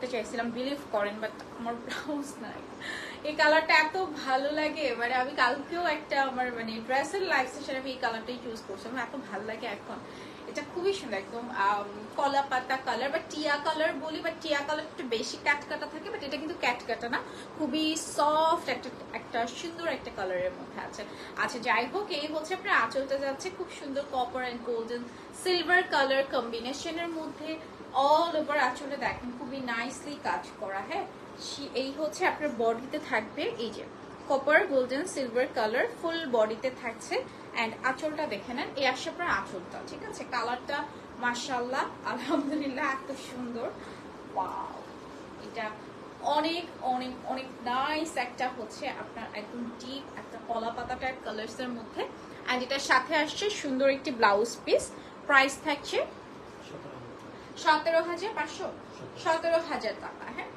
করতে চাইছিলাম বিলিভ করেন বাট আমার ব্লাউজ নাই। এই কালারটা এত ভালো লাগে মানে আমি কালকেও একটা আমার মানে ড্রেসের লাইফ সেশন আমি এই কালারটাই চুজ করছিলাম, এত ভালো লাগে এখন। এটা খুবই সুন্দর, একদম কলা পাতা কালার বা টিয়া কালার বলি বা টিয়া কালার একটু বেশি ক্যাটকাটা থাকে বাট এটা কিন্তু ক্যাটকাটা না। খুবই সফট একটা একটা সুন্দর একটা কালারের মধ্যে আছে। আচ্ছা যাই হোক, এই হচ্ছে আপনার আঁচলটা যাচ্ছে খুব সুন্দর copper and golden silver colour কম্বিনেশনের মধ্যে। অল ওভার আঁচলে দেখেন, খুবই নাইসলি কাজ করা হ্যাঁ? এই হচ্ছে আপনার বডিতে থাকবে, এই যে copper golden silver colour full বডিতে থাকছে। অ্যান্ড আঁচলটা দেখে নেন, এই আসছে আপনার আঁচলটা, ঠিক আছে? কালারটা মার্শাল্লাহ আলহামদুলিল্লাহ, এত সুন্দর। এটা অনেক অনেক অনেক নাইস একটা হচ্ছে আপনার একদম ডিপ একটা কলা পাতা টাইপ কালার্স এর মধ্যে। অ্যান্ড এটার সাথে আসছে সুন্দর একটি ব্লাউজ পিস প্রাইস থাকছে সতেরো হাজার। পাঁচশো? সতেরো হাজার টাকা হ্যাঁ?